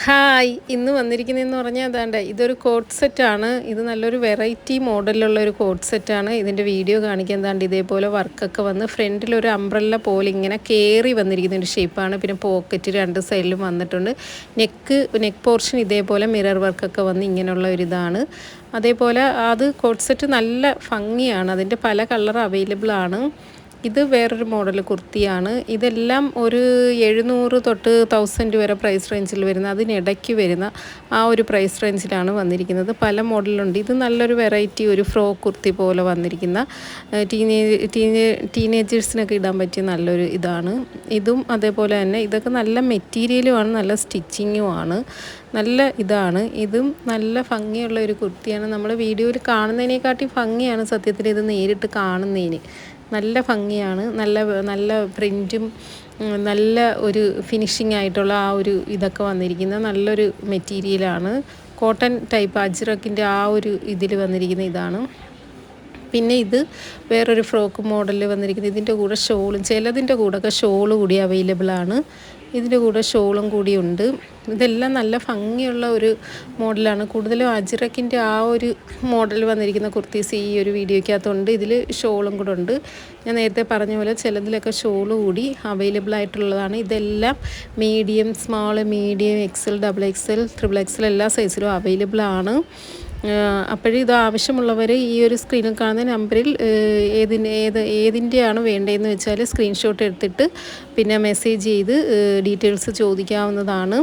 Hi ഇന്ന് വന്നിരിക്കുന്നതെന്ന് പറഞ്ഞാൽ അതാണ്ട് ഇതൊരു കോട്ട് സെറ്റാണ്. ഇത് നല്ലൊരു വെറൈറ്റി മോഡലിലുള്ള ഒരു കോട്ട് സെറ്റാണ്. ഇതിന്റെ വീഡിയോ കാണിക്കാൻ എന്താണ്ട് ഇതേപോലെ വർക്കൊക്കെ വന്ന് ഫ്രണ്ടിൽ ഒരു അംബ്രല്ല പോലെ ഇങ്ങനെ കയറി വന്നിരിക്കുന്ന ഒരു ഷേപ്പാണ്. പിന്നെ പോക്കറ്റ് രണ്ട് സൈഡിലും വന്നിട്ടുണ്ട്. നെക്ക് നെക്ക് പോർഷൻ ഇതേപോലെ മിറർ വർക്കൊക്കെ വന്ന് ഇങ്ങനെയുള്ള ഒരു ഇതാണ്. അതേപോലെ അത് കോട്ട് സെറ്റ് നല്ല ഭംഗിയാണ്. അതിന്റെ പല കളർ അവൈലബിൾ ആണ് ഇത് വേറൊരു മോഡൽ കുർത്തിയാണ്. ഇതെല്ലാം ഒരു എഴുന്നൂറ് തൊട്ട് തൗസൻഡ് വരെ പ്രൈസ് റേഞ്ചിൽ വരുന്ന അതിനിടയ്ക്ക് വരുന്ന ആ ഒരു പ്രൈസ് റേഞ്ചിലാണ് വന്നിരിക്കുന്നത്. പല മോഡലുണ്ട് ഇത് നല്ലൊരു വെറൈറ്റി ഒരു ഫ്രോ കുർത്തി പോലെ വന്നിരിക്കുന്ന ടീനേജ് ടീനേ ടീനേജേഴ്സിനൊക്കെ ഇടാൻ പറ്റിയ നല്ലൊരു ഇതാണ്. ഇതും അതേപോലെ തന്നെ ഇതൊക്കെ നല്ല മെറ്റീരിയലുമാണ് നല്ല സ്റ്റിച്ചിങ്ങുമാണ് നല്ല ഇതാണ്. ഇതും നല്ല ഭംഗിയുള്ള ഒരു കുർത്തിയാണ്. നമ്മൾ വീഡിയോയിൽ കാണുന്നതിനെക്കാട്ടി ഭംഗിയാണ് സത്യത്തിൽ ഇത് നേരിട്ട് കാണുന്നതിന്. നല്ല ഭംഗിയാണ്. നല്ല നല്ല പ്രിന്റും നല്ല ഒരു ഫിനിഷിംഗ് ആയിട്ടുള്ള ആ ഒരു ഇതൊക്കെ വന്നിരിക്കുന്ന നല്ലൊരു മെറ്റീരിയലാണ് കോട്ടൺ ടൈപ്പ് അജ്രക്കിന്റെ ആ ഒരു ഇതിൽ വന്നിരിക്കുന്ന ഇതാണ്. പിന്നെ ഇത് വേറൊരു ഫ്രോക്ക് മോഡലിൽ വന്നിരിക്കുന്നത് ഇതിന്റെ കൂടെ ഷോളും ചിലതിന്റെ കൂടെയൊക്കെ ഷോൾ കൂടി അവൈലബിൾ ആണ്. ഇതിന്റെ കൂടെ ഷോളും കൂടിയുണ്ട് ഇതെല്ലാം നല്ല ഭംഗിയുള്ള ഒരു മോഡലാണ്. കൂടുതലും അജിറക്കിന്റെ ആ ഒരു മോഡൽ വന്നിരിക്കുന്ന കുർത്തീസ് ഈ ഒരു വീഡിയോയ്ക്കകത്തുണ്ട്. ഇതിൽ ഷോളും കൂടെ ഉണ്ട്. ഞാൻ നേരത്തെ പറഞ്ഞ പോലെ ചിലതിലൊക്കെ ഷോൾ കൂടി അവൈലബിൾ ആയിട്ടുള്ളതാണ്. ഇതെല്ലാം medium small medium XL double XL triple XL എല്ലാ സൈസിലും അവൈലബിൾ ആണ്. അപ്പോഴും ഇത് ആവശ്യമുള്ളവർ ഈ ഒരു സ്ക്രീനിൽ കാണുന്ന നമ്പറിൽ ഏതിന് ഏത് ഏതിന്റെയാണ് വേണ്ടതെന്ന് വെച്ചാൽ സ്ക്രീൻഷോട്ട് എടുത്തിട്ട് പിന്നെ മെസ്സേജ് ചെയ്ത് ഡീറ്റെയിൽസ് ചോദിക്കാവുന്നതാണ്.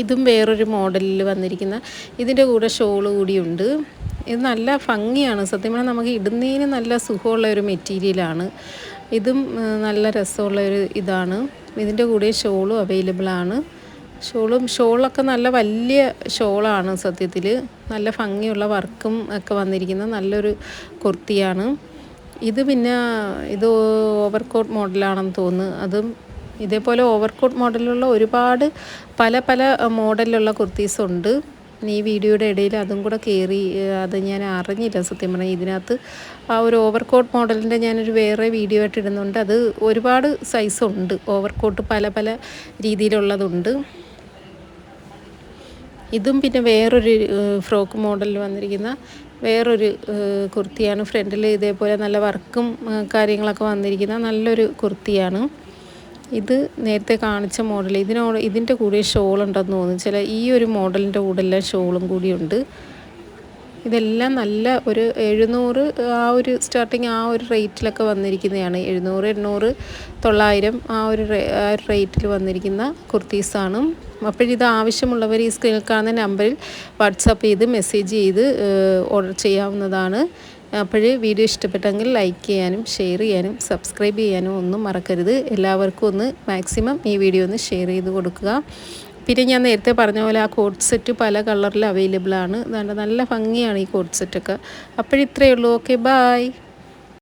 ഇതും വേറൊരു മോഡലിൽ വന്നിരിക്കുന്ന ഇതിന്റെ കൂടെ ഷോൾ കൂടിയുണ്ട്. ഇത് നല്ല ഭംഗിയാണ്. സത്യം പറഞ്ഞാൽ നമുക്ക് ഇടുന്നതിന് നല്ല സുഖമുള്ള ഒരു മെറ്റീരിയലാണ് ഇതും നല്ല രസമുള്ള ഒരു ഇതാണ്. ഇതിന്റെ കൂടെ ഷോളും അവൈലബിളാണ് ആണ്. ഷോളും ഷോളൊക്കെ നല്ല വലിയ ഷോളാണ് സത്യത്തിൽ നല്ല ഭംഗിയുള്ള വർക്കും ഒക്കെ വന്നിരിക്കുന്ന നല്ലൊരു കുർത്തിയാണ്. ഇത് പിന്നെ ഇത് ഓവർകോട്ട് മോഡലാണെന്ന് തോന്നുന്നു. അതും ഇതേപോലെ ഓവർകോട്ട് മോഡലുള്ള ഒരുപാട് പല പല മോഡലിലുള്ള കുർത്തീസ് ഉണ്ട്. ഈ വീഡിയോയുടെ ഇടയിൽ അതും കൂടെ കയറി അത് ഞാൻ അറിഞ്ഞില്ല സത്യം പറഞ്ഞാൽ ഇതിനകത്ത് ആ ഒരു ഓവർകോട്ട് മോഡലിന്റെ ഞാനൊരു വേറെ വീഡിയോ ആയിട്ട് ഇടുന്നുണ്ട്. അത് ഒരുപാട് സൈസ് ഉണ്ട്. ഓവർകോട്ട് പല പല രീതിയിലുള്ളതുണ്ട്. ഇതും പിന്നെ വേറൊരു ഫ്രോക്ക് മോഡലിൽ വന്നിരിക്കുന്ന വേറൊരു കുർത്തിയാണ്. ഫ്രണ്ടിൽ ഇതേപോലെ നല്ല വർക്കും കാര്യങ്ങളൊക്കെ വന്നിരിക്കുന്ന നല്ലൊരു കുർത്തിയാണ്. ഇത് നേരത്തെ കാണിച്ച മോഡൽ ഇതിനോട് ഇതിന്റെ കൂടെ ഷോൾ ഉണ്ടെന്ന് തോന്നുന്നു. ചില ഈ ഒരു മോഡലിന്റെ കൂടെ എല്ലാം ഷോളും കൂടിയുണ്ട്. ഇതെല്ലാം നല്ല ഒരു എഴുന്നൂറ് ആ ഒരു സ്റ്റാർട്ടിങ് ആ ഒരു റേറ്റിലൊക്കെ വന്നിരിക്കുന്നതാണ്. എഴുന്നൂറ് എണ്ണൂറ് തൊള്ളായിരം ആ ഒരു റേറ്റിൽ വന്നിരിക്കുന്ന കുർത്തീസാണ്. അപ്പോഴിത് ആവശ്യമുള്ളവർ ഈ സ്ക്രീനിൽ കാണുന്ന നമ്പറിൽ വാട്സപ്പ് ചെയ്ത് മെസ്സേജ് ചെയ്ത് ഓർഡർ ചെയ്യാവുന്നതാണ്. അപ്പോൾ വീഡിയോ ഇഷ്ടപ്പെട്ടെങ്കിൽ ലൈക്ക് ചെയ്യാനും ഷെയർ ചെയ്യാനും സബ്സ്ക്രൈബ് ചെയ്യാനും ഒന്നും മറക്കരുത്. എല്ലാവർക്കും ഒന്ന് മാക്സിമം ഈ വീഡിയോ ഒന്ന് ഷെയർ ചെയ്ത് കൊടുക്കുക. പിന്നെ ഞാൻ നേരത്തെ പറഞ്ഞ പോലെ ആ കോട്ട് സെറ്റ് പല കളറിൽ അവൈലബിൾ ആണ്. നല്ല ഭംഗിയാണ് ഈ കോട്ട് സെറ്റൊക്കെ അപ്പോഴിത്രയേ ഉള്ളൂ. Okay bye